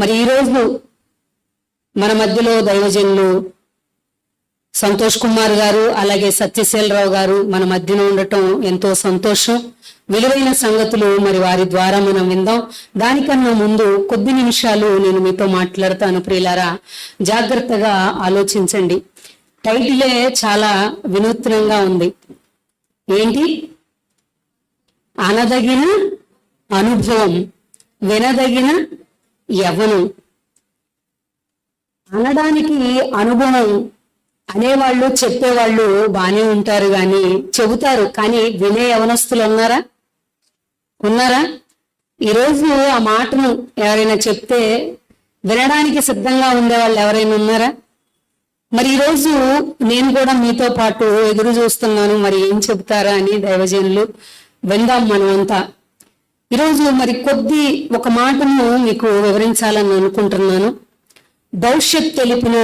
మరి ఈరోజు మన మధ్యలో దైవజనులు సంతోష్ కుమార్ గారు అలాగే సత్యశీలరావు గారు మన మధ్యన ఉండటం ఎంతో సంతోషం. విలువైన సంగతులు మరి వారి ద్వారా మనం విందాం. దానికన్నా ముందు కొద్ది నిమిషాలు నేను మీతో మాట్లాడతాను ప్రియులారా. జాగ్రత్తగా ఆలోచించండి. టైటిలే చాలా వినూత్నంగా ఉంది. ఏంటి? అనదగిన అనుభవం వినదగిన యవ్వనం అనడానికి అనుభవం అనేవాళ్ళు చెప్పేవాళ్ళు బానే ఉంటారు కానీ చెబుతారు కానీ వినే యవనస్తులు ఉన్నారా? ఉన్నారా? ఈరోజు ఆ మాటను ఎవరైనా చెప్తే వినడానికి సిద్ధంగా ఉండే వాళ్ళు ఎవరైనా ఉన్నారా? మరి ఈరోజు నేను కూడా మీతో పాటు ఎదురు చూస్తున్నాను మరి ఏం చెబుతారా అని దైవజనులు. విందాం మనమంతా. ఈరోజు మరి కొద్ది ఒక మాటను మీకు వివరించాలని అనుకుంటున్నాను. భవిష్యత్ తెలిపిన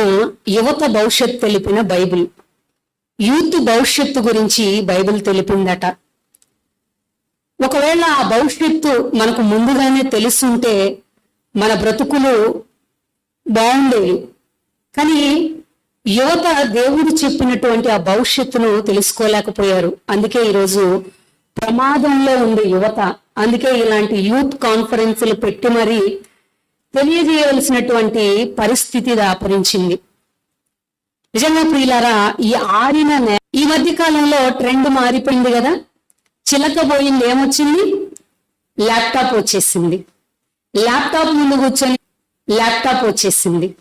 యువత భవిష్యత్ తెలిపిన బైబిల్. యూత్ భవిష్యత్తు గురించి బైబిల్ తెలిపిందట. ఒకవేళ ఆ భవిష్యత్తు మనకు ముందుగానే తెలుసుంటే మన బ్రతుకులు బాగుండేవి. కానీ యువత దేవుడు చెప్పినటువంటి ఆ భవిష్యత్తును తెలుసుకోలేకపోయారు. అందుకే ఈరోజు ప్రమాదంలో ఉండే యువత. అందుకే ఇలాంటి యూత్ కాన్ఫరెన్సులు పెట్టి మరీ తెలియజేయవలసినటువంటి పరిస్థితి దాపరించింది. నిజంగా ప్రియులారా ఈ ఆరిన ఈ మధ్య కాలంలో ట్రెండ్ మారిపోయింది కదా. చిలకపోయింది ఏమొచ్చింది? ల్యాప్టాప్ వచ్చేసింది. ల్యాప్టాప్ ముందు కూర్చొని ల్యాప్టాప్ వచ్చేసింది.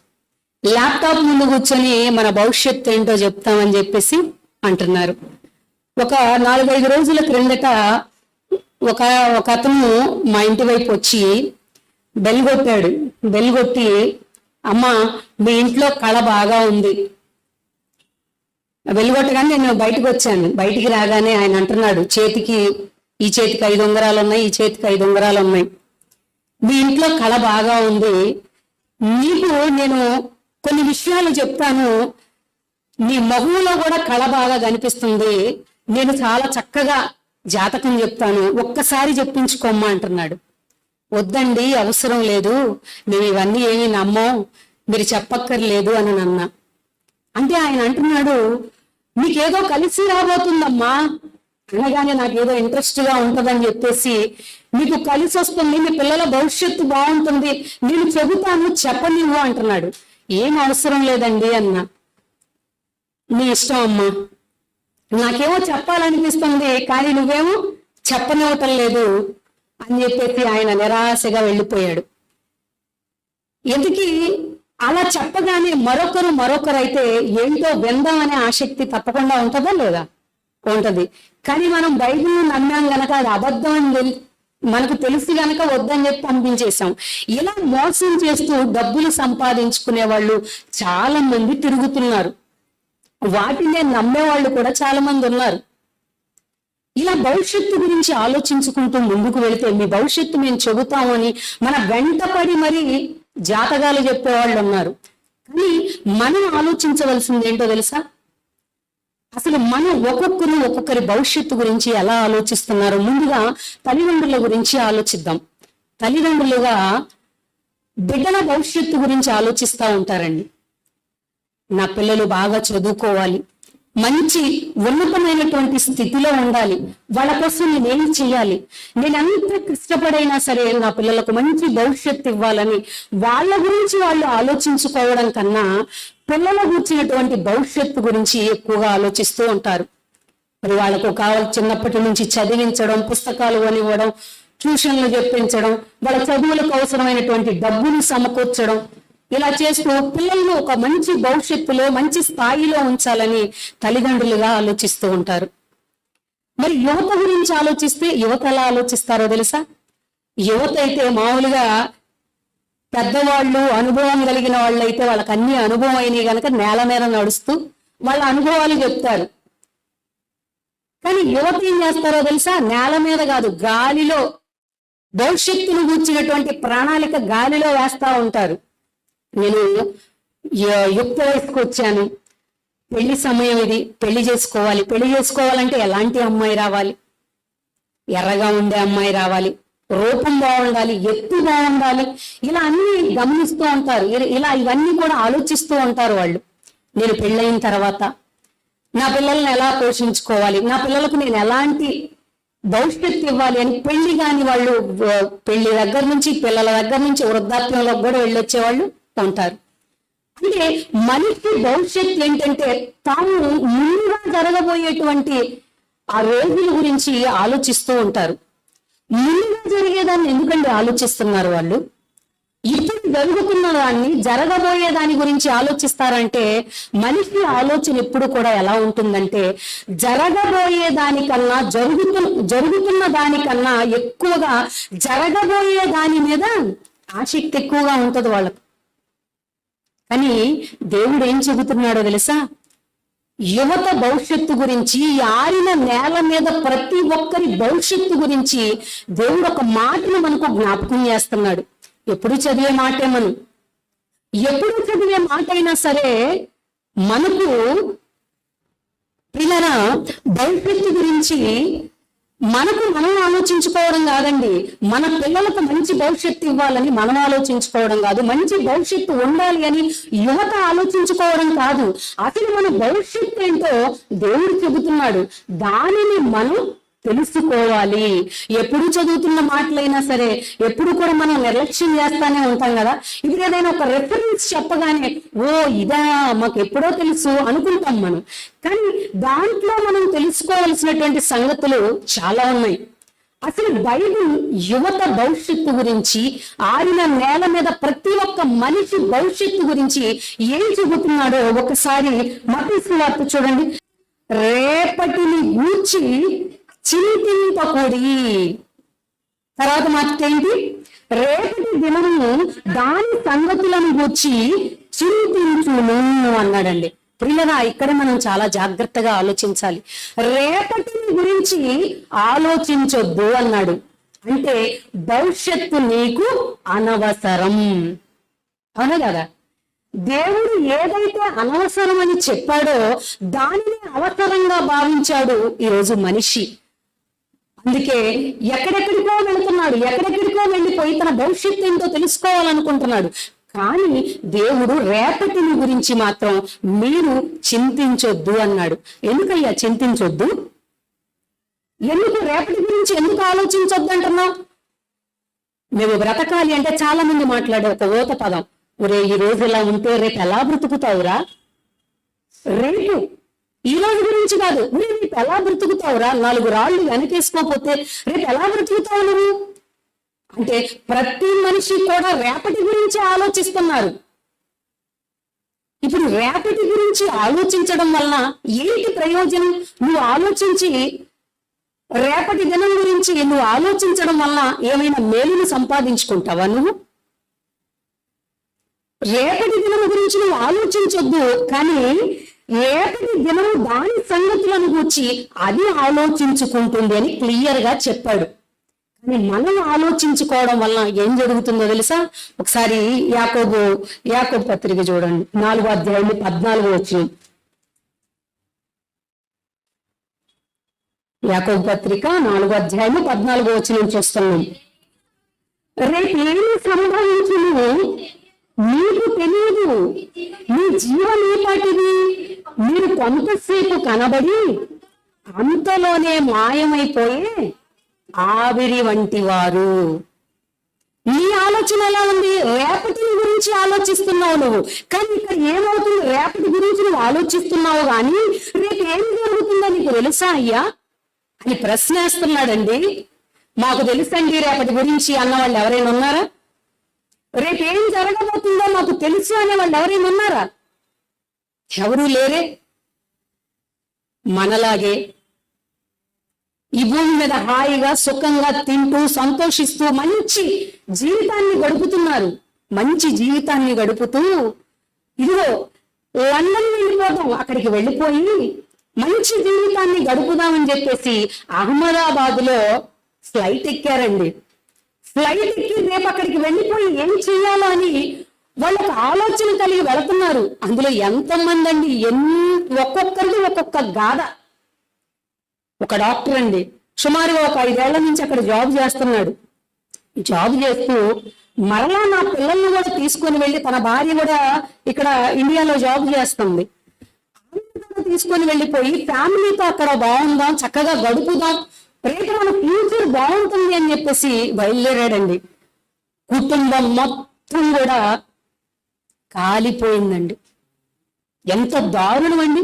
ల్యాప్టాప్ ముందు కూర్చొని మన భవిష్యత్తు ఏంటో చెప్తామని చెప్పేసి అంటున్నారు. ఒక నాలుగైదు రోజుల క్రిందట ఒక ఒక అతను మా ఇంటి వైపు వచ్చి బెల్ కొట్టాడు. బెల్ కొట్టి అమ్మ మీ ఇంట్లో కళ బాగా ఉంది. వెలుగొట్టగానే నేను బయటకు వచ్చాను. బయటికి రాగానే ఆయన అంటున్నాడు చేతికి ఈ చేతికి ఐదు ఉంగరాలు ఉన్నాయి ఈ చేతికి ఐదు ఉంగరాలు ఉన్నాయి. మీ ఇంట్లో కళ బాగా ఉంది. నీకు నేను కొన్ని విషయాలు చెప్తాను. నీ మగువులో కూడా కళ బాగా కనిపిస్తుంది. నేను చాలా చక్కగా జాతకం చెప్తాను. ఒక్కసారి చెప్పించుకోమ్మా అంటున్నాడు. వద్దండి అవసరం లేదు. మేము ఇవన్నీ ఏమీ నమ్మం. మీరు చెప్పక్కర్లేదు అని అన్నా అంటే ఆయన అంటున్నాడు మీకేదో కలిసి రాబోతుందమ్మా. అనగానే నాకేదో ఏదో ఇంట్రెస్ట్గా ఉంటుందని చెప్పేసి మీకు కలిసి వస్తుంది మీ పిల్లల భవిష్యత్తు బాగుంటుంది. నేను చెబుతాను చెప్పనివ్వు అంటున్నాడు. ఏం అవసరం లేదండి అన్న. నీ ఇష్టం అమ్మా. నాకేమో చెప్పాలనిపిస్తుంది కానీ నువ్వేమో చెప్పనివ్వటం లేదు అని చెప్పేసి ఆయన నిరాశగా వెళ్ళిపోయాడు. ఎందుకీ? అలా చెప్పగానే మరొకరు మరొకరు అయితే ఏంటో విందాం అనే ఆసక్తి తప్పకుండా ఉంటుందా లేదా? ఉంటది. కానీ మనం బైబిల్ నమ్మాం గనక అది అబద్ధం అని తెలి- మనకు తెలిసి గనక వద్దని చెప్పి పంపించేశాం ఇలా మోసం చేస్తూ డబ్బులు సంపాదించుకునే వాళ్ళు చాలా మంది తిరుగుతున్నారు. వాటినే నమ్మే వాళ్ళు కూడా చాలా మంది ఉన్నారు. ఇలా భవిష్యత్తు గురించి ఆలోచించుకుంటూ ముందుకు వెళితే మీ భవిష్యత్తు మేము చెబుతామని మన వెంటపడి మరి జాతకాలు చెప్పేవాళ్ళు ఉన్నారు. కానీ మనం ఆలోచించవలసింది ఏంటో తెలుసా? అసలు మనం ఒక్కొక్కరు ఒక్కొక్కరి భవిష్యత్తు గురించి ఎలా ఆలోచిస్తున్నారో ముందుగా తల్లిదండ్రుల గురించి ఆలోచిద్దాం. తల్లిదండ్రులుగా బిడ్డల భవిష్యత్తు గురించి ఆలోచిస్తూ ఉంటారండి. నా పిల్లలు బాగా చదువుకోవాలి. మంచి ఉన్నతమైనటువంటి స్థితిలో ఉండాలి. వాళ్ళ కోసం నేనేం చేయాలి? నేను ఎంత కష్టపడైనా సరే నా పిల్లలకు మంచి భవిష్యత్తు ఇవ్వాలని వాళ్ళ గురించి వాళ్ళు ఆలోచించుకోవడం కన్నా పిల్లల గురించినటువంటి భవిష్యత్తు గురించి ఎక్కువగా ఆలోచిస్తూ ఉంటారు. మరి వాళ్ళకు కావాలి చిన్నప్పటి నుంచి చదివించడం పుస్తకాలు కొనివ్వడం ట్యూషన్లు చెప్పించడం వాళ్ళ చదువులకు అవసరమైనటువంటి డబ్బును సమకూర్చడం ఇలా చేస్తూ పిల్లలను ఒక మంచి భవిష్యత్తులో మంచి స్థాయిలో ఉంచాలని తల్లిదండ్రులుగా ఆలోచిస్తూ ఉంటారు. మరి యువత గురించి ఆలోచిస్తే యువత ఎలా ఆలోచిస్తారో తెలుసా? యువత అయితే మామూలుగా పెద్దవాళ్ళు అనుభవం కలిగిన వాళ్ళు అయితే వాళ్ళకి అన్ని అనుభవం అయినాయి కనుక నేల మీద నడుస్తూ వాళ్ళ అనుభవాలు చెప్తారు. కానీ యువత ఏం చేస్తారో తెలుసా? నేల మీద కాదు గాలిలో భవిష్యత్తును కూర్చున్నటువంటి ప్రణాళిక గాలిలో వేస్తా ఉంటారు. నేను యుక్త వయసుకు వచ్చాను. పెళ్ళి సమయం ఇది. పెళ్ళి చేసుకోవాలి. పెళ్ళి చేసుకోవాలంటే ఎలాంటి అమ్మాయి రావాలి? ఎర్రగా ఉండే అమ్మాయి రావాలి. రూపం బాగుండాలి. ఎత్తు బాగుండాలి. ఇలా అన్ని గమనిస్తూ ఉంటారు. ఇలా- ఇవన్నీ కూడా ఆలోచిస్తూ ఉంటారు వాళ్ళు. నేను పెళ్ళైన తర్వాత నా పిల్లల్ని ఎలా పోషించుకోవాలి? నా పిల్లలకు నేను ఎలాంటి భవిష్యత్తు ఇవ్వాలి అని పెళ్ళి కాని వాళ్ళు పెళ్ళి దగ్గర నుంచి పిల్లల దగ్గర నుంచి వృద్ధాప్యంలో కూడా వెళ్ళొచ్చేవాళ్ళు ఉంటారు అంటే మనిషి భవిష్యత్తు ఏంటంటే తాము ముందుగా జరగబోయేటువంటి ఆ రోజుల గురించి ఆలోచిస్తూ ఉంటారు. ముందుగా జరిగేదాన్ని ఎందుకండి ఆలోచిస్తున్నారు వాళ్ళు? ఇప్పుడు జరుగుతున్న దాన్ని జరగబోయే దాని గురించి ఆలోచిస్తారంటే మనిషి ఆలోచన ఎప్పుడు కూడా ఎలా ఉంటుందంటే జరగబోయే దానికన్నా జరుగుతు జరుగుతున్న దానికన్నా ఎక్కువగా జరగబోయే దాని మీద ఆసక్తి ఎక్కువగా ఉంటుంది వాళ్ళకు. అని దేవుడు ఏం చెబుతున్నాడో తెలుసా? యువత భవిష్యత్తు గురించి ఆరిన నేల మీద ప్రతి ఒక్కరి భవిష్యత్తు గురించి దేవుడు ఒక మాటను మనకు జ్ఞాపకం చేస్తున్నాడు. ఎప్పుడు చదివే మాటే మనం. ఎప్పుడు చదివే మాట అయినా సరే మనకు పిల్లల భవిష్యత్తు గురించి మనకు మనం ఆలోచించుకోవడం కాదండి. మన పిల్లలకు మంచి భవిష్యత్తు ఇవ్వాలని మనం ఆలోచించుకోవడం కాదు. మంచి భవిష్యత్తు ఉండాలి అని యువత ఆలోచించుకోవడం కాదు. అసలు మన భవిష్యత్తు ఏంటో దేవుడు చెబుతున్నాడు. దానిని మనం తెలుసుకోవాలి. ఎప్పుడు చదువుతున్న మాటలైనా సరే ఎప్పుడు కూడా మనం నిర్లక్ష్యం చేస్తానే ఉంటాం కదా. ఇప్పుడు ఏదైనా ఒక రెఫరెన్స్ చెప్పగానే ఓ ఇదా మాకు ఎప్పుడో తెలుసు అనుకుంటాం మనం. కానీ దాంట్లో మనం తెలుసుకోవాల్సినటువంటి సంగతులు చాలా ఉన్నాయి. అసలు బైబిల్ యువత భవిష్యత్తు గురించి ఆరిన నేల మీద ప్రతి ఒక్క మనిషి భవిష్యత్తు గురించి ఏం చెబుతున్నాడో ఒకసారి మతీసు వార్త చూడండి. రేపటిని గూర్చి చింతింపకుడి తర్వాత మాట రేపటి దినము దాని సంగతులను గుర్చి చింతించును అన్నాడండి. ప్రియులరా ఇక్కడ మనం చాలా జాగ్రత్తగా ఆలోచించాలి. రేపటిని గురించి ఆలోచించొద్దు అన్నాడు. అంటే భవిష్యత్తు నీకు అనవసరం. అవునా కదా? దేవుడు ఏదైతే అనవసరం అని చెప్పాడో దానిని అవసరంగా భావించాడు ఈరోజు మనిషి. అందుకే ఎక్కడెక్కడికో వెళుతున్నాడు ఎక్కడెక్కడికో వెళ్ళిపోయి తన భవిష్యత్తు ఏంటో తెలుసుకోవాలనుకుంటున్నాడు. కానీ దేవుడు రేపటిని గురించి మాత్రం మీరు చింతించొద్దు అన్నాడు. ఎందుకయ్యా చింతించొద్దు? ఎందుకు రేపటి గురించి ఎందుకు ఆలోచించొద్దు అంటున్నావు? మేము బ్రతకాలి అంటే చాలా మంది మాట్లాడే ఒక ఓత పదం. ఒరే ఈ రోజు ఇలా ఉంటే రేపు ఎలా బ్రతుకుతావురా? రేపు ఈ రోజు గురించి కాదు. నువ్వు రేపు ఎలా బ్రతుకుతావురా నాలుగు రాళ్ళు వెనకేసుకోకపోతే రేపు ఎలా బ్రతుకుతావు నువ్వు? అంటే ప్రతి మనిషి కూడా రేపటి గురించి ఆలోచిస్తున్నారు. ఇప్పుడు రేపటి గురించి ఆలోచించడం వలన ఏంటి ప్రయోజనం? నువ్వు ఆలోచించి రేపటి దినం గురించి నువ్వు ఆలోచించడం వలన ఏమైనా మేలును సంపాదించుకుంటావా నువ్వు? రేపటి దినం గురించి నువ్వు ఆలోచించొద్దు కానీ ఏటది దినం దాని సంగతులను గూర్చి అది ఆలోచించుకుంటుంది అని క్లియర్గా చెప్పాడు. కానీ మనం ఆలోచించుకోవడం వల్ల ఏం జరుగుతుందో తెలుసా? ఒకసారి యాకోబు యాకోబు పత్రిక చూడండి. నాలుగో అధ్యాయం పద్నాలుగు వచ్చిన యాకోబు పత్రిక నాలుగో అధ్యాయము పద్నాలుగో వచ్చిన చూస్తున్నాం. రేపు ఏమి సంభవించును? నీకు తెలియదు. మీ జీవనేపాటిది మీరు కొంతసేపు కనబడి అంతలోనే మాయమైపోయే ఆవిరి వంటి వారు. నీ ఆలోచన ఎలా ఉంది? రేపటిని గురించి ఆలోచిస్తున్నావు నువ్వు. కానీ ఇక్కడ ఏమవుతుంది? రేపటి గురించి నువ్వు ఆలోచిస్తున్నావు కానీ రేపు ఏం జరుగుతుందో నీకు తెలుసా అయ్యా? అని ప్రశ్న వేస్తున్నాడండి మాకు తెలుసండి రేపటి గురించి అన్న వాళ్ళు ఎవరైనా ఉన్నారా? రేపు ఏం జరగబోతుందో మాకు తెలుసు అనే వాళ్ళు ఎవరైనా ఉన్నారా? ఎవరూ లేరే? మనలాగే ఈ భూమి మీద హాయిగా సుఖంగా తింటూ సంతోషిస్తూ మంచి జీవితాన్ని గడుపుతున్నారు. మంచి జీవితాన్ని గడుపుతూ ఇదిగో లండన్ వెళ్ళిపోతాం అక్కడికి వెళ్ళిపోయి మంచి జీవితాన్ని గడుపుదామని చెప్పేసి అహ్మదాబాద్లో ఫ్లైట్ ఎక్కారండి. ఫ్లైట్ ఎక్కి రేపు అక్కడికి వెళ్ళిపోయి ఏం చేయాలో అని వాళ్ళకి ఆలోచన కలిగి వెళుతున్నారు. అందులో ఎంతమంది అండి ఎన్ని ఒక్కొక్కరికి ఒక్కొక్క గాథ. ఒక డాక్టర్ అండి. సుమారుగా ఒక ఐదేళ్ళ నుంచి అక్కడ జాబ్ చేస్తున్నాడు. జాబ్ చేస్తూ మరలా నా పిల్లల్ని కూడా తీసుకొని వెళ్ళి తన భార్య కూడా ఇక్కడ ఇండియాలో జాబ్ చేస్తుంది. తీసుకొని వెళ్ళిపోయి ఫ్యామిలీతో అక్కడ బాగుందాం చక్కగా గడుపుదాం రేపు మన ఫ్యూచర్ బాగుంటుంది అని చెప్పేసి బయలుదేరాడండి. కుటుంబం మొత్తం కూడా కాలిపోయిందండి. ఎంత దారుణం అండి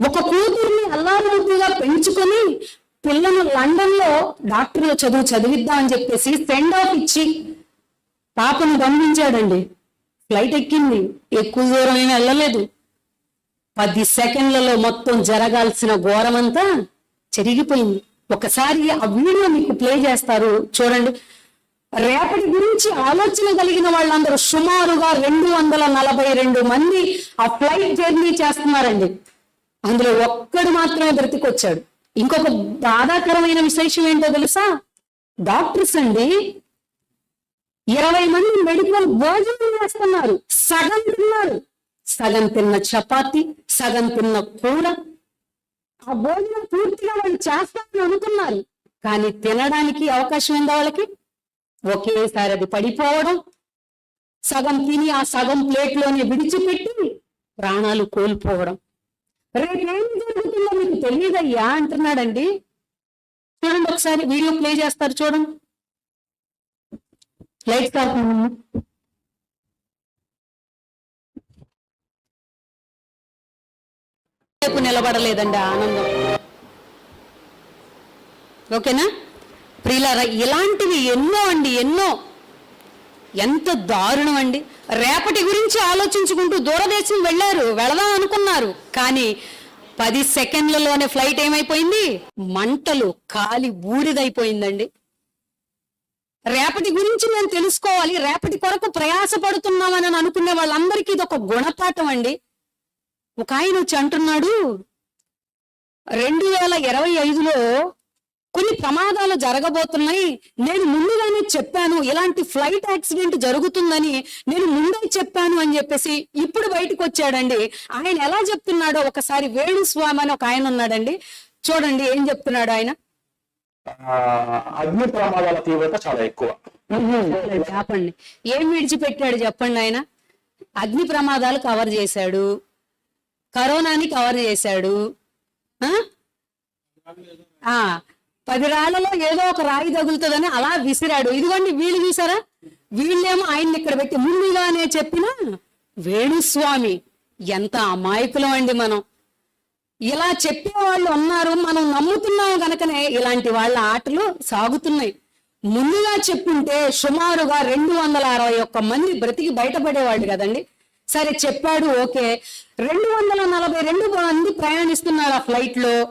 ఒక కూతుర్ని అల్లారుముద్దుగా పెంచుకొని పిల్లను లండన్లో చదువు చదివిద్దాం అని చెప్పేసి సెండ్ ఆఫ్ ఇచ్చి పాపను పంపించాడండి ఫ్లైట్ ఎక్కింది. ఎక్కువ దూరం అయినా వెళ్ళలేదు. పది సెకండ్లలో మొత్తం జరగాల్సిన ఘోరమంతా చెరిగిపోయింది. ఒకసారి ఆ వీడియో మీకు ప్లే చేస్తారు. చూడండి. రేపటి గురించి ఆలోచన కలిగిన వాళ్ళందరూ సుమారుగా రెండు వందల నలభై రెండు మంది ఆ ఫ్లైట్ జర్నీ చేస్తున్నారండి. అందులో ఒక్కడు మాత్రమే బ్రతికొచ్చాడు. ఇంకొక బాధాకరమైన విశేషం ఏంటో తెలుసా? డాక్టర్స్ అండి ఇరవై మంది మెడికల్ భోజనం చేస్తున్నారు. సగం తిన్నారు. సగం తిన్న చపాతి సగం తిన్న కూర. ఆ భోజనం పూర్తిగా వాళ్ళు చేస్తారని అనుకున్నారు. కానీ తినడానికి అవకాశం ఉందా వాళ్ళకి? ఒకేసారి అది పడిపోవడం సగం తిని ఆ సగం ప్లేట్లోనే విడిచిపెట్టి ప్రాణాలు కోల్పోవడం. రేపేం జరుగుతుందో మీకు తెలియదయ్యా అంటున్నాడండి. చూడండి ఒకసారి వీడియో ప్లే చేస్తారు చూడండి. లైట్ కాకుండా నిలబడలేదండి ఆనందం. ఓకేనా? ప్రియులారా ఇలాంటివి ఎన్నో అండి ఎన్నో. ఎంత దారుణం అండి. రేపటి గురించి ఆలోచించుకుంటూ దూరదేశం వెళ్ళారు వెళదాం అనుకున్నారు. కానీ పది సెకండ్లలోనే ఫ్లైట్ ఏమైపోయింది? మంటలు కాలి బూడిదైపోయిందండి రేపటి గురించి నేను తెలుసుకోవాలి రేపటి కొరకు ప్రయాసపడుతున్నామని అనుకునే వాళ్ళందరికీ ఇది ఒక గుణపాఠం అండి. ఒక ఆయన వచ్చి అంటున్నాడు రెండు వేల ఇరవై ఐదులో కొన్ని ప్రమాదాలు జరగబోతున్నాయి. నేను ముందుగానే చెప్పాను ఇలాంటి ఫ్లైట్ యాక్సిడెంట్ జరుగుతుందని నేను ముందే చెప్పాను అని చెప్పేసి ఇప్పుడు బయటకు వచ్చాడండి. ఆయన ఎలా చెప్తున్నాడో ఒకసారి వేణు స్వామి అని ఒక ఆయన ఉన్నాడండి. చూడండి ఏం చెప్తున్నాడు ఆయన. అగ్ని ప్రమాదాల తీవ్రత చాలా ఎక్కువ. చెప్పండి. ఏం విడిచిపెట్టాడు చెప్పండి ఆయన. అగ్ని ప్రమాదాలు కవర్ చేశాడు. కరోనాని కవర్ చేశాడు. పది రాళ్ళలో ఏదో ఒక రాయి తగులుతుందని అలా విసిరాడు. ఇదిగోండి వీళ్ళు చూసారా? వీళ్ళేమో ఆయన్ని ఇక్కడ పెట్టి ముందుగానే చెప్పిన వేణుస్వామి. ఎంత అమాయకులం అండి మనం. ఇలా చెప్పే వాళ్ళు ఉన్నారు మనం నమ్ముతున్నాం కనుకనే ఇలాంటి వాళ్ళ ఆటలు సాగుతున్నాయి. ముందుగా చెప్పుంటే సుమారుగా రెండు వందల అరవై ఒక్క మంది బ్రతికి బయటపడేవాళ్ళు కదండి. సరే చెప్పాడు ఓకే. రెండు వందల నలభై రెండు మంది ప్రయాణిస్తున్నారు ఆ ఫ్లైట్లో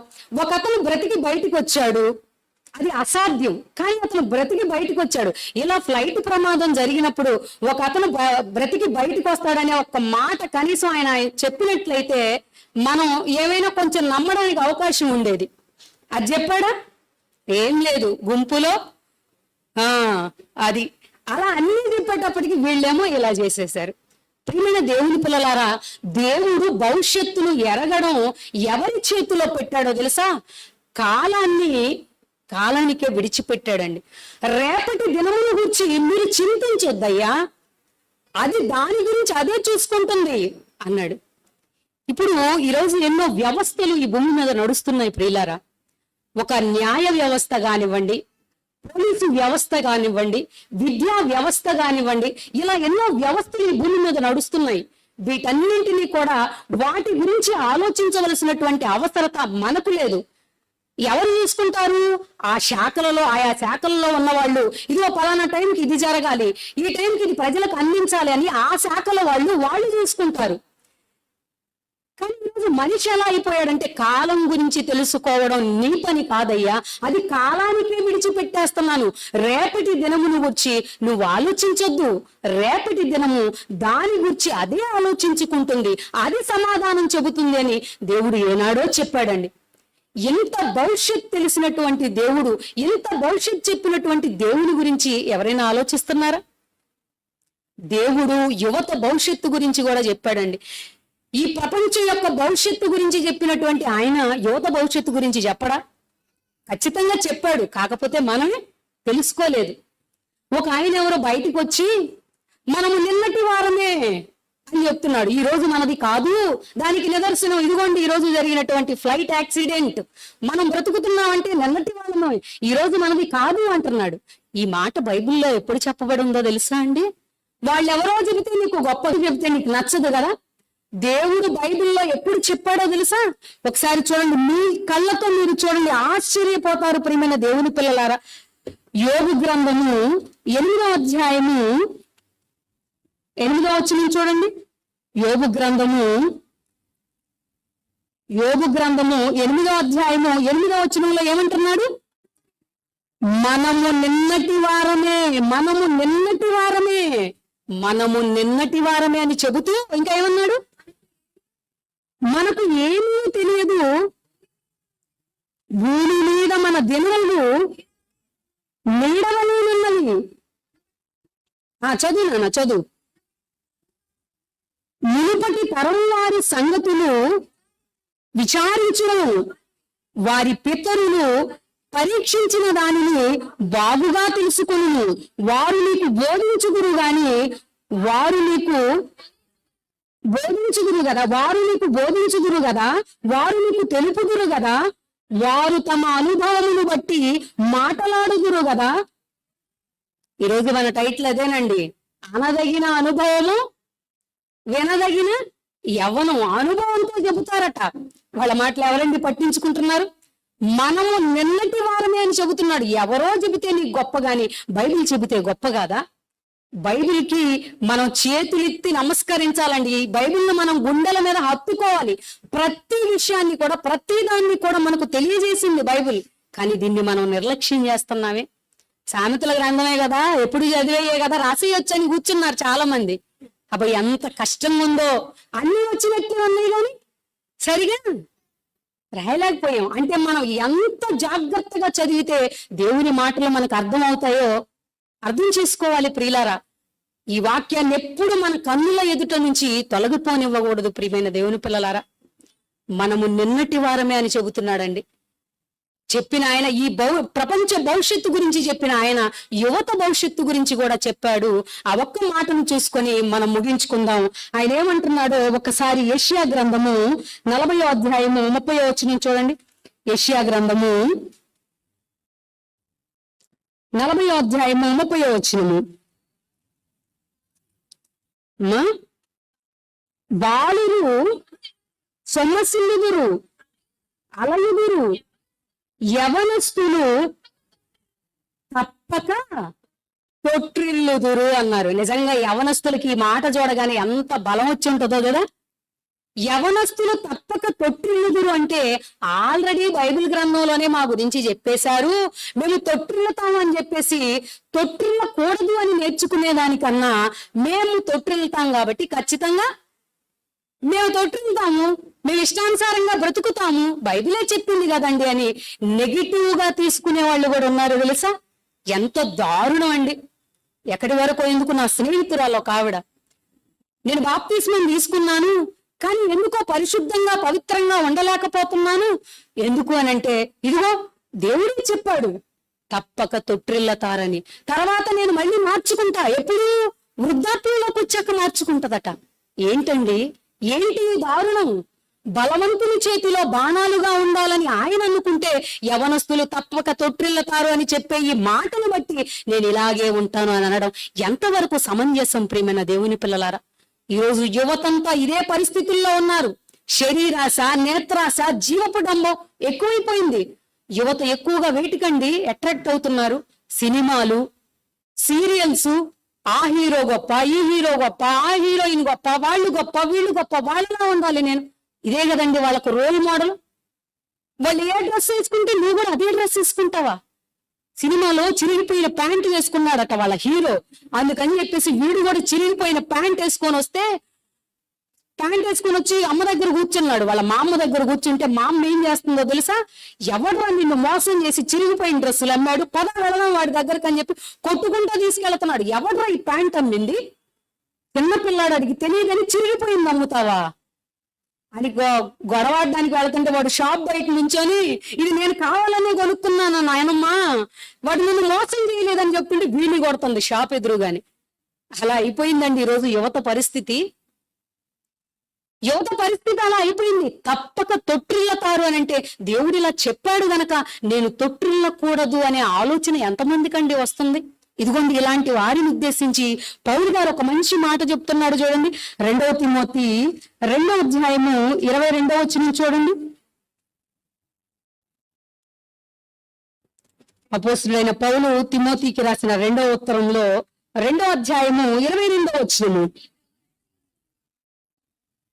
ఒక అతను బ్రతికి బయటకు వచ్చాడు అది అసాధ్యం. కానీ అతను బ్రతికి బయటకు వచ్చాడు. ఇలా ఫ్లైట్ ప్రమాదం జరిగినప్పుడు ఒక అతను బ- బ్రతికి బయటకు వస్తాడనే ఒక మాట కనీసం ఆయన చెప్పినట్లయితే మనం ఏమైనా కొంచెం నమ్మడానికి అవకాశం ఉండేది. అది చెప్పాడా? ఏం లేదు. గుంపులో? ఆ అది. అలా అన్ని చెప్పేటప్పటికి వీళ్ళేమో ఇలా చేసేశారు. ప్రియమైన దేవుని పిల్లలారా దేవుడు భవిష్యత్తును ఎరగడం ఎవరి చేతిలో పెట్టాడో తెలుసా? కాలాన్ని కాలానికే విడిచిపెట్టాడండి. రేపటి దినమును గురించి మీరు చింతించొద్దయ్యా. అది దాని గురించి అదే చూసుకుంటుంది అన్నాడు. ఇప్పుడు ఈరోజు ఎన్నో వ్యవస్థలు ఈ భూమి మీద నడుస్తున్నాయి ప్రియులారా. ఒక న్యాయ వ్యవస్థ కానివ్వండి పోలీసు వ్యవస్థ కానివ్వండి విద్యా వ్యవస్థ కానివ్వండి ఇలా ఎన్నో వ్యవస్థలు ఈ భూమి మీద నడుస్తున్నాయి. వీటన్నింటినీ కూడా వాటి గురించి ఆలోచించవలసినటువంటి అవసరత మనకు లేదు. ఎవరు చూసుకుంటారు? ఆ శాఖలలో ఆయా శాఖలలో ఉన్న వాళ్ళు ఇదిగో పలానా టైంకి ఇది జరగాలి. ఈ టైంకి ఇది ప్రజలకు అందించాలి అని ఆ శాఖల వాళ్ళు వాళ్ళు చూసుకుంటారు. కానీ ఈరోజు మనిషి ఎలా అయిపోయాడంటే కాలం గురించి తెలుసుకోవడం నీ పని కాదయ్యా. అది కాలానికే విడిచిపెట్టేస్తున్నాను. రేపటి దినమును వచ్చి నువ్వు ఆలోచించొద్దు. రేపటి దినము దాని గురించి అదే ఆలోచించుకుంటుంది. అది సమాధానం చెబుతుంది అని దేవుడు ఏనాడో చెప్పాడండి. ఎంత భవిష్యత్ తెలిసినటువంటి దేవుడు ఎంత భవిష్యత్ చెప్పినటువంటి దేవుని గురించి ఎవరైనా ఆలోచిస్తున్నారా? దేవుడు యువత భవిష్యత్తు గురించి కూడా చెప్పాడండి. ఈ ప్రపంచం యొక్క భవిష్యత్తు గురించి చెప్పినటువంటి ఆయన యువత భవిష్యత్తు గురించి చెప్పడా? ఖచ్చితంగా చెప్పాడు కాకపోతే మనమే తెలుసుకోలేదు. ఒక ఆయన ఎవరో బయటికి వచ్చి మనము నిన్నటి వారమే అని చెప్తున్నాడు. ఈ రోజు మనది కాదు. దానికి నిదర్శనం. ఇదిగోండి ఈ రోజు జరిగినటువంటి ఫ్లైట్ యాక్సిడెంట్. మనం బ్రతుకుతున్నామంటే నిన్నటి వాళ్ళమే. ఈ రోజు మనది కాదు అంటున్నాడు. ఈ మాట బైబిల్లో ఎప్పుడు చెప్పబడి ఉందో తెలుసా అండి? వాళ్ళు ఎవరో చెబితే నీకు గొప్ప చెబితే నీకు నచ్చదు కదా? దేవుడు బైబిల్లో ఎప్పుడు చెప్పాడో తెలుసా? ఒకసారి చూడండి మీ కళ్ళతో మీరు చూడండి. ఆశ్చర్యపోతారు ప్రియమైన దేవుని పిల్లలారా. యోగు గ్రంథము ఎనిమిదో అధ్యాయము ఎనిమిదో వచ్చిన చూడండి. యోగు గ్రంథము యోగు గ్రంథము ఎనిమిదో అధ్యాయము ఎనిమిదో వచనంలో ఏమంటున్నాడు? మనము నిన్నటి వారమే మనము నిన్నటి వారమే మనము నిన్నటి వారమే అని చెబుతూ ఇంకా ఏమన్నాడు? మనకు ఏమీ తెలియదు. భూమి మీద మన దినములు నీడవలే ఉన్నవి ఆ చదువు నాన్న చదువు. మునుపటి తరం వారి సంగతులు విచారించడం వారి పితరులు పరీక్షించిన దానిని బాగుగా తెలుసుకుని వారు నీకు బోధించుదురు గాని వారు నీకు బోధించుదురు కదా వారు నీకు బోధించుదురు కదా వారు నీకు తెలుపుదురు కదా వారు తమ అనుభవమును బట్టి మాటలాడుదురు కదా ఈరోజు మన టైటిల్ అదేనండి. అనదగిన అనుభవము వినదగిన యవనం అనుభవంతో చెబుతారట. వాళ్ళ మాటలు ఎవరండి పట్టించుకుంటున్నారు? మనము నిన్నటి వారమే అని చెబుతున్నాడు. ఎవరో చెబితే నీకు గొప్ప గాని బైబిల్ చెబితే గొప్ప కాదా? బైబిల్కి మనం చేతులెత్తి నమస్కరించాలండి. ఈ బైబిల్ని మనం గుండెల మీద హత్తుకోవాలి. ప్రతి విషయాన్ని కూడా ప్రతి దాన్ని కూడా మనకు తెలియజేసింది బైబిల్. కానీ దీన్ని మనం నిర్లక్ష్యం చేస్తున్నామే. సామెతల గ్రంథమే కదా ఎప్పుడు చదివేయే కదా రాసేయొచ్చని కూర్చున్నారు చాలా మంది అబ్బాయి ఎంత కష్టం ఉందో అన్ని వచ్చినట్టే ఉన్నాయి కానీ సరిగా రాయలేకపోయాం. అంటే మనం ఎంత జాగ్రత్తగా చదివితే దేవుని మాటలు మనకు అర్థం అవుతాయో అర్థం చేసుకోవాలి ప్రియులారా. ఈ వాక్యాన్ని ఎప్పుడు మన కన్నుల ఎదుట నుంచి తొలగిపోనివ్వకూడదు ప్రియమైన దేవుని పిల్లలారా. మనము నిన్నటి వారమే అని చెబుతున్నాడండి. చెప్పిన ఆయన ఈ భౌ ప్రపంచ భవిష్యత్తు గురించి చెప్పిన ఆయన యువత భవిష్యత్తు గురించి కూడా చెప్పాడు. ఆ ఒక్క మాటను చూసుకొని మనం ముగించుకుందాం. ఆయన ఏమంటున్నాడో ఒకసారి యష్యా గ్రంథము నలభై అధ్యాయము ముప్పై వచ్చిన చూడండి. యష్యా గ్రంథము నలభై అధ్యాయము ముప్పై వచ్చినము బాలురు సొమ్మసిల్లుదురు అలయుదురు యవనస్తులు తప్పక తొట్టిల్లుదురు అన్నారు. నిజంగా యవనస్తులకి ఈ మాట చూడగానే ఎంత బలం వచ్చి ఉంటుందో కదా. యవనస్తులు తప్పక తొట్టిల్లుదురు అంటే ఆల్రెడీ బైబిల్ గ్రంథంలోనే మా గురించి చెప్పేశారు. మేము తొట్టిల్లుతాము అని చెప్పేసి తొట్టిల్లకూడదు అని నేర్చుకునే దానికన్నా మేము తొట్టిల్లుతాం కాబట్టి ఖచ్చితంగా మేము తొట్టుకుంటాము మేము ఇష్టానుసారంగా బ్రతుకుతాము. బైబిలే చెప్పింది కదండి అని నెగిటివ్గా తీసుకునే వాళ్ళు కూడా ఉన్నారు తెలుసా? ఎంత దారుణం అండి. ఎక్కడి వరకు ఎందుకు నా స్నేహితురాలు ఒక ఆవిడ? నేను బాప్తిస్మం తీసుకున్నాను కానీ ఎందుకో పరిశుద్ధంగా పవిత్రంగా ఉండలేకపోతున్నాను. ఎందుకు అని అంటే ఇదిగో దేవుడే చెప్పాడు తప్పక తొట్టిల్లతారని. తర్వాత నేను మళ్ళీ మార్చుకుంటా. ఎప్పుడు వృద్ధాప్యంలోకి వచ్చాక మార్చుకుంటదట. ఏంటండి? ఏంటి దారుణం? బలవంతుని చేతిలో బాణాలుగా ఉండాలని ఆయన అనుకుంటే యవనస్తులు తప్పక తొట్టిల్లతారు అని చెప్పే ఈ మాటను బట్టి నేను ఇలాగే ఉంటాను అని అనడం ఎంతవరకు సమంజసం ప్రియమైన దేవుని పిల్లలారా? ఈ రోజు యువతంతా ఇదే పరిస్థితుల్లో ఉన్నారు. శరీరాశ నేత్రాశ జీవపు డంబం ఎక్కువైపోయింది. యువత ఎక్కువగా వేటికండి? అట్రాక్ట్ అవుతున్నారు. సినిమాలు సీరియల్స్ ఆ హీరో గొప్ప ఈ హీరో గొప్ప ఆ హీరోయిన్ గొప్ప వాళ్ళు గొప్ప వీళ్ళు గొప్ప వాళ్ళలా ఉండాలి నేను. ఇదే కదండి వాళ్ళకు రోల్ మోడల్ వాళ్ళు ఏ డ్రెస్ వేసుకుంటే నువ్వు కూడా అదే డ్రెస్ వేసుకుంటావా? సినిమాలో చిరిగిపోయిన ప్యాంట్ వేసుకున్నాడట వాళ్ళ హీరో. అందుకని చెప్పేసి వీడు కూడా చిరిగిపోయిన ప్యాంట్ వేసుకొని వస్తే ప్యాంట్ వేసుకొని వచ్చి అమ్మ దగ్గర కూర్చున్నాడు. వాళ్ళ మా అమ్మ దగ్గర కూర్చుంటే మా అమ్మ ఏం చేస్తుందో తెలుసా? ఎవడో నిన్ను మోసం చేసి చిరిగిపోయిన డ్రెస్సులు అమ్మాడు. పద వెళ్ళడం వాడి దగ్గరకు అని చెప్పి కొట్టుకుంటూ తీసుకెళ్తున్నాడు. ఎవడ్రా ఈ ప్యాంట్ అమ్మింది చిన్నపిల్లాడు అడిగి తెలియదని చిరిగిపోయింది అమ్ముతావా అని గొ- గొడవాడడానికి వెళ్తుంటే వాడు షాప్ బయట నుంచొని ఇది నేను కావాలని కొనుక్కున్నాను నాయనమ్మా? వాడు నిన్ను మోసం చేయలేదని చెప్తుంటే వీణి కొడుతుంది షాప్ ఎదురుగాని. అలా అయిపోయిందండి ఈరోజు యువత పరిస్థితి. యువత పరిస్థితి అలా అయిపోయింది. తప్పక తొట్టిల్లతారు అని అంటే దేవుడు ఇలా చెప్పాడు గనక నేను తొట్టిల్లకూడదు అనే ఆలోచన ఎంతమందికండి వస్తుంది? ఇదిగోండి ఇలాంటి వారిని ఉద్దేశించి పౌరు గారు ఒక మంచి మాట చెప్తున్నాడు చూడండి. రెండవ తిమోతి రెండవ అధ్యాయము ఇరవై రెండవ వచ్చిన చూడండి. అపోస్తుడైన పౌలు తిమోతికి రాసిన రెండవ ఉత్తరంలో రెండవ అధ్యాయము ఇరవై రెండవ వచ్చినము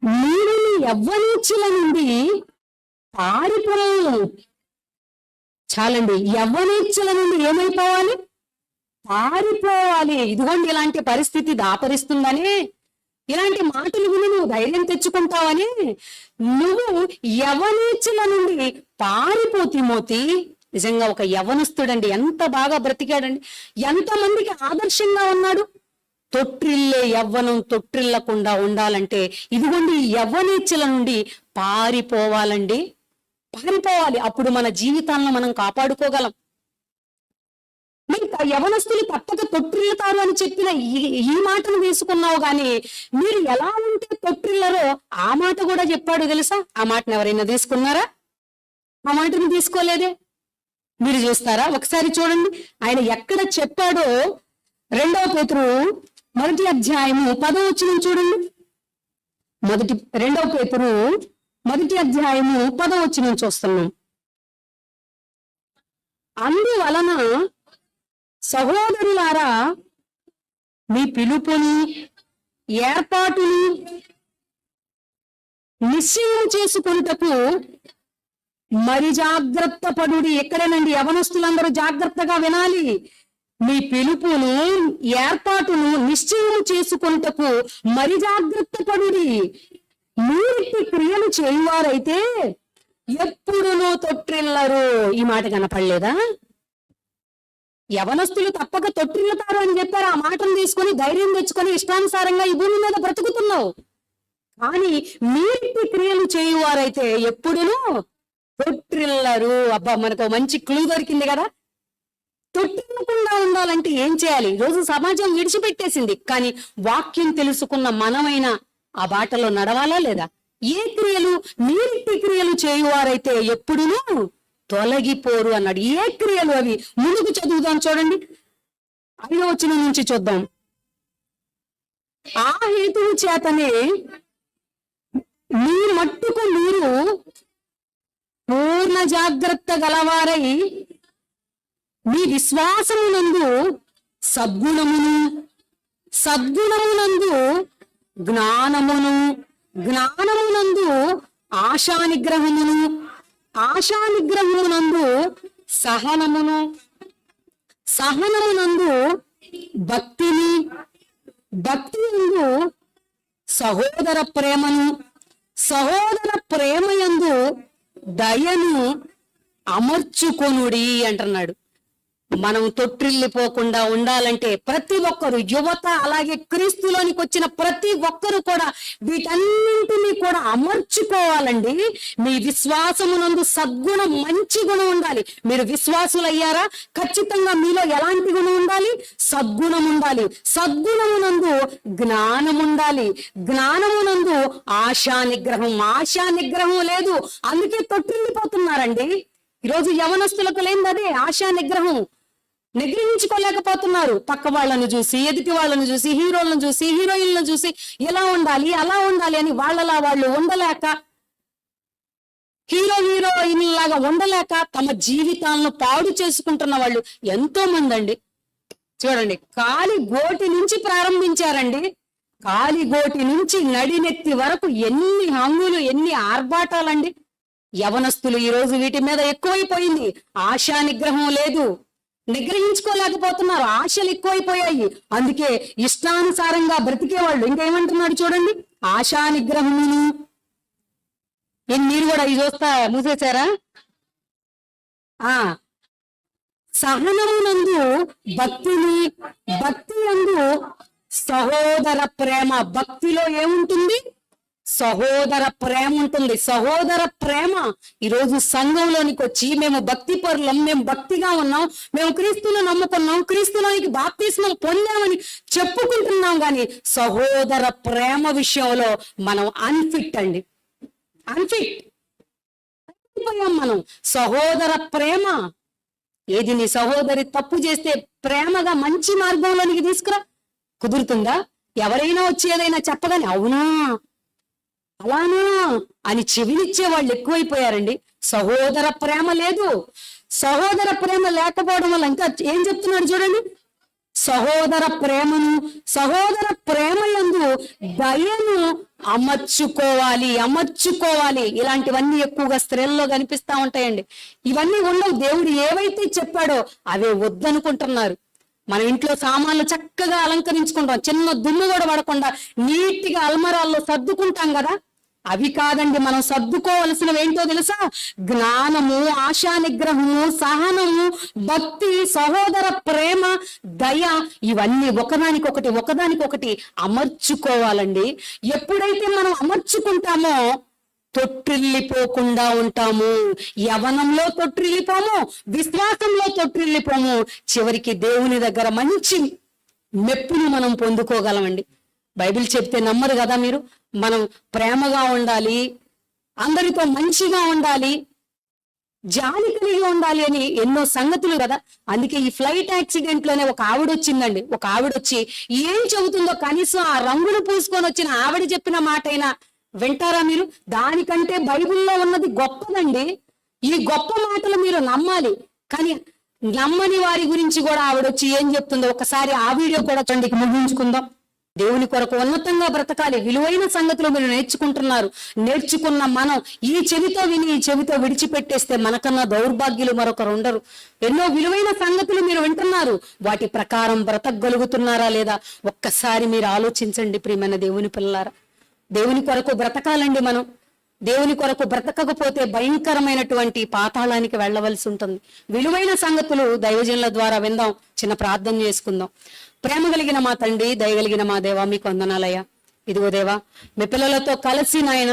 మీరు యవ్వనీచుల నుండి పారిపోవు చాలండి యవ్వనీచుల నుండి ఏమైపోవాలి? పారిపోవాలి. ఇదిగోండి ఇలాంటి పరిస్థితి దాపరిస్తుందని ఇలాంటి మాటలు విని నువ్వు ధైర్యం తెచ్చుకుంటావని నువ్వు యవనీచుల నుండి పారిపోతిమోతి నిజంగా ఒక యవనస్తుడండి ఎంత బాగా బ్రతికాడండి. ఎంత మందికి ఆదర్శంగా ఉన్నాడు. తొట్టిల్లే యవ్వనం తొట్టిల్లకుండా ఉండాలంటే ఇదిగోండి ఈ యవ్వనేచ్ఛల నుండి పారిపోవాలండి. పారిపోవాలి. అప్పుడు మన జీవితాలను మనం కాపాడుకోగలం. మీ యవనస్తులు తప్పక తొట్టిల్లుతారు అని చెప్పిన ఈ ఈ మాటను తీసుకున్నావు గాని మీరు ఎలా ఉంటే తొట్టిల్లరో ఆ మాట కూడా చెప్పాడు తెలుసా? ఆ మాటను ఎవరైనా తీసుకున్నారా? ఆ మాటను తీసుకోలేదే? మీరు చూస్తారా? ఒకసారి చూడండి. ఆయన ఎక్కడ చెప్పాడో? రెండవ పేతురు మొదటి అధ్యాయము పదో వచ్చిన చూడండి. మొదటి రెండవ పేపరు మొదటి అధ్యాయము పదో వచ్చిన చూస్తున్నాం. అందువలన సహోదరులారా మీ పిలుపుని ఏర్పాటుని నిశ్చయం చేసుకొనుటకు మరి జాగ్రత్త పడుడి. ఎక్కడేనండి? యవనస్తులందరూ జాగ్రత్తగా వినాలి. మీ పిలుపును ఏర్పాటును నిశ్చయం చేసుకొనుటకు మరి జాగ్రత్త పడుడి. మీరిట్టి క్రియలు చేయువారైతే ఎప్పుడునూ తొట్టిల్లరు. ఈ మాట కనపడలేదా? యవనస్తులు తప్పక తొట్టిల్లుతారు అని చెప్పారు. ఆ మాటను తీసుకొని ధైర్యం తెచ్చుకొని ఇష్టానుసారంగా ఈ భూమి మీద బ్రతుకుతున్నావు. కానీ మీరిట్టి క్రియలు చేయువారైతే ఎప్పుడునూ తొట్టిల్లరు. అబ్బా మనకు మంచి క్లూ దొరికింది కదా. తొట్టిల్లకుండా ఉండాలంటే ఏం చేయాలి? రోజు సమాజం విడిచిపెట్టేసింది. కానీ వాక్యం తెలుసుకున్న మనమైన ఆ బాటలో నడవాలా లేదా? ఏ క్రియలు మీరిట్టి క్రియలు చేయువారైతే ఎప్పుడునూ తొలగిపోరు అన్నాడు. ఏ క్రియలు అవి? ముందుకు చదువుదాం చూడండి. ఐదో వచ్చిన నుంచి చూద్దాం. ఆ హేతువు చేతనే మీ మట్టుకు మీరు పూర్ణ జాగ్రత్త గలవారై మీ విశ్వాసమునందు సద్గుణమును సద్గుణమునందు జ్ఞానమును జ్ఞానమునందు ఆశా నిగ్రహమును ఆశా నిగ్రహమునందు సహనమును సహనమునందు భక్తిని భక్తి యందు సహోదర ప్రేమను సహోదర ప్రేమయందు దయను అమర్చుకొనుడి అంటున్నాడు. మనం తొట్టిల్లిపోకుండా ఉండాలంటే ప్రతి ఒక్కరు యువత అలాగే క్రీస్తులోనికి వచ్చిన ప్రతి ఒక్కరు కూడా వీటన్నింటినీ కూడా అమర్చుకోవాలండి. మీ విశ్వాసమునందు సద్గుణం మంచి గుణం ఉండాలి. మీరు విశ్వాసులయ్యారా? ఖచ్చితంగా మీలో ఎలాంటి గుణం ఉండాలి? సద్గుణం ఉండాలి. సద్గుణమునందు జ్ఞానం ఉండాలి. జ్ఞానమునందు ఆశా నిగ్రహం ఆశా నిగ్రహం లేదు. అందుకే తొట్టిల్లిపోతున్నారండి. ఈరోజు యవనస్తులకు లేనిది అదే ఆశా నిగ్రహం నిగ్రహించుకోలేకపోతున్నారు. పక్క వాళ్ళని చూసి ఎదుటి వాళ్ళని చూసి హీరోలను చూసి హీరోయిన్లను చూసి ఎలా ఉండాలి అలా ఉండాలి అని వాళ్ళలా వాళ్ళు ఉండలేక హీరో హీరోయిన్ లాగా ఉండలేక తమ జీవితాలను పాడు చేసుకుంటున్న వాళ్ళు ఎంతో మంది అండి చూడండి కాలి గోటి నుంచి ప్రారంభించారండి. కాలి గోటి నుంచి నడినెత్తి వరకు ఎన్ని హంగులు ఎన్ని ఆర్భాటాలండి. యవనస్తులు ఈ రోజు వీటి మీద ఎక్కువైపోయింది. ఆశా నిగ్రహం లేదు. నిగ్రహించుకోలేకపోతున్నారు. ఆశలు ఎక్కువైపోయాయి. అందుకే ఇష్టానుసారంగా బ్రతికేవాళ్ళు. ఇంకేమంటున్నాడు చూడండి. ఆశా నిగ్రహమును. మీరు కూడా ఇది చూస్తా మూసేశారా? ఆ. సహనమునందు భక్తిని భక్తి నందు సహోదర ప్రేమ భక్తిలో ఏముంటుంది? సహోదర ప్రేమ ఉంటుంది. సహోదర ప్రేమ ఈరోజు సంఘంలోనికి వచ్చి మేము భక్తి పరులం మేము భక్తిగా ఉన్నాం మేము క్రీస్తును నమ్ముకున్నాం క్రీస్తులోనికి బాప్తిస్మం పొందామని చెప్పుకుంటున్నాం కానీ సహోదర ప్రేమ విషయంలో మనం అన్ఫిట్ అండి. అన్ఫిట్ మనం. సహోదర ప్రేమ. ఏది నీ సహోదరి తప్పు చేస్తే ప్రేమగా మంచి మార్గంలోనికి తీసుకురా? కుదురుతుందా? ఎవరైనా వచ్చి ఏదైనా చెప్పగానే అవునా? అలానా అని చెవినిచ్చే వాళ్ళు ఎక్కువైపోయారండి. సహోదర ప్రేమ లేదు. సహోదర ప్రేమ లేకపోవడం వల్ల ఇంకా ఏం చెప్తున్నాడు చూడండి. సహోదర ప్రేమను సహోదర ప్రేమ ఎందు దయను అమర్చుకోవాలి అమర్చుకోవాలి. ఇలాంటివన్నీ ఎక్కువగా స్త్రీల్లో కనిపిస్తా ఉంటాయండి. ఇవన్నీ ఉండవు. దేవుడు ఏవైతే చెప్పాడో అవే వద్దనుకుంటున్నారు. మన ఇంట్లో సామాన్లు చక్కగా అలంకరించుకుంటాం. చిన్న దుమ్ము కూడా పడకుండా నీట్గా అల్మరాల్లో సర్దుకుంటాం కదా. అవి కాదండి మనం సర్దుకోవలసినవి ఏంటో తెలుసా? జ్ఞానము ఆశా నిగ్రహము సహనము భక్తి సహోదర ప్రేమ దయ ఇవన్నీ ఒకదానికొకటి ఒకదానికొకటి అమర్చుకోవాలండి. ఎప్పుడైతే మనం అమర్చుకుంటామో తొట్టిల్లిపోకుండా ఉంటాము. యవనంలో తొట్టిల్లిపోము విశ్వాసంలో తొట్టిల్లిపోము. చివరికి దేవుని దగ్గర మంచి మెప్పును మనం పొందుకోగలమండి. బైబిల్ చెప్తే నమ్మరు కదా మీరు? మనం ప్రేమగా ఉండాలి అందరితో మంచిగా ఉండాలి జాలి కలిగి ఉండాలి అని ఎన్నో సంగతులు కదా? అందుకే ఈ ఫ్లైట్ యాక్సిడెంట్లోనే ఒక ఆవిడ వచ్చిందండి. ఒక ఆవిడ వచ్చి ఏం చెబుతుందో కనీసం ఆ రంగులు పూసుకొని వచ్చిన ఆవిడ చెప్పిన మాట అయినా వింటారా మీరు? దానికంటే బైబిల్లో ఉన్నది గొప్పదండి. ఈ గొప్ప మాటలు మీరు నమ్మాలి. కానీ నమ్మని వారి గురించి కూడా ఆవిడ వచ్చి ఏం చెప్తుందో ఒకసారి ఆ వీడియో కూడా చూడండి ముగించుకుందాం. దేవుని కొరకు ఉన్నతంగా బ్రతకాలి. విలువైన సంగతులు మీరు నేర్చుకుంటున్నారు. నేర్చుకున్న మనం ఈ చెవితో విని ఈ చెవితో విడిచిపెట్టేస్తే మనకన్నా దౌర్భాగ్యులు మరొకరు ఉండరు. ఎన్నో విలువైన సంగతులు మీరు వింటున్నారు. వాటి ప్రకారం బ్రతకగలుగుతున్నారా లేదా? ఒక్కసారి మీరు ఆలోచించండి ప్రియమైన దేవుని పిల్లారా దేవుని కొరకు బ్రతకాలండి మనం. దేవుని కొరకు బ్రతకకపోతే భయంకరమైనటువంటి పాతాళానికి వెళ్ళవలసి ఉంటుంది. విలువైన సంగతులు దైవజనుల ద్వారా విందాం. చిన్న ప్రార్థన చేసుకుందాం. ప్రేమ కలిగిన మా తండ్రి దయగలిగిన మా దేవా మీకు వందనాలయ్యా. ఇదిగో దేవా మీ పిల్లలతో కలిసి నాయన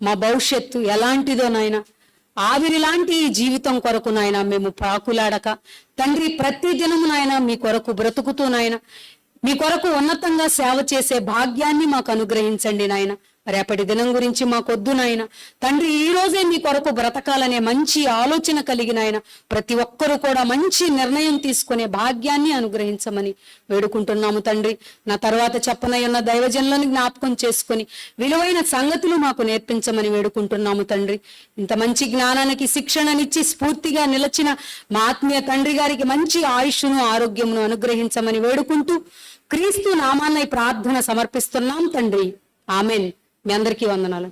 మా భవిష్యత్తు ఎలాంటిదో నాయన ఆవిరి లాంటి ఈ జీవితం కొరకు నాయన మేము ప్రాకులాడక తండ్రి ప్రతి దినము నాయన మీ కొరకు బ్రతుకుతూ నాయన మీ కొరకు ఉన్నతంగా సేవ చేసే భాగ్యాన్ని మాకు అనుగ్రహించండి నాయన. రేపటి దినం గురించి మాకొద్దు నాయన. తండ్రి ఈ రోజే మీ కొరకు బ్రతకాలనే మంచి ఆలోచన కలిగిన ఆయన ప్రతి ఒక్కరూ కూడా మంచి నిర్ణయం తీసుకునే భాగ్యాన్ని అనుగ్రహించమని వేడుకుంటున్నాము తండ్రి. నా తర్వాత చెప్పనయ్యున్న దైవజనులను జ్ఞాపకం చేసుకొని విలువైన సంగతులు మాకు నేర్పించమని వేడుకుంటున్నాము తండ్రి. ఇంత మంచి జ్ఞానానికి శిక్షణనిచ్చి స్ఫూర్తిగా నిలచిన మా ఆత్మీయ తండ్రి గారికి మంచి ఆయుష్ను ఆరోగ్యమును అనుగ్రహించమని వేడుకుంటూ క్రీస్తు నామాన్న ప్రార్థన సమర్పిస్తున్నాం తండ్రి. ఆమెన్. మీ అందరికీ వందనాలు.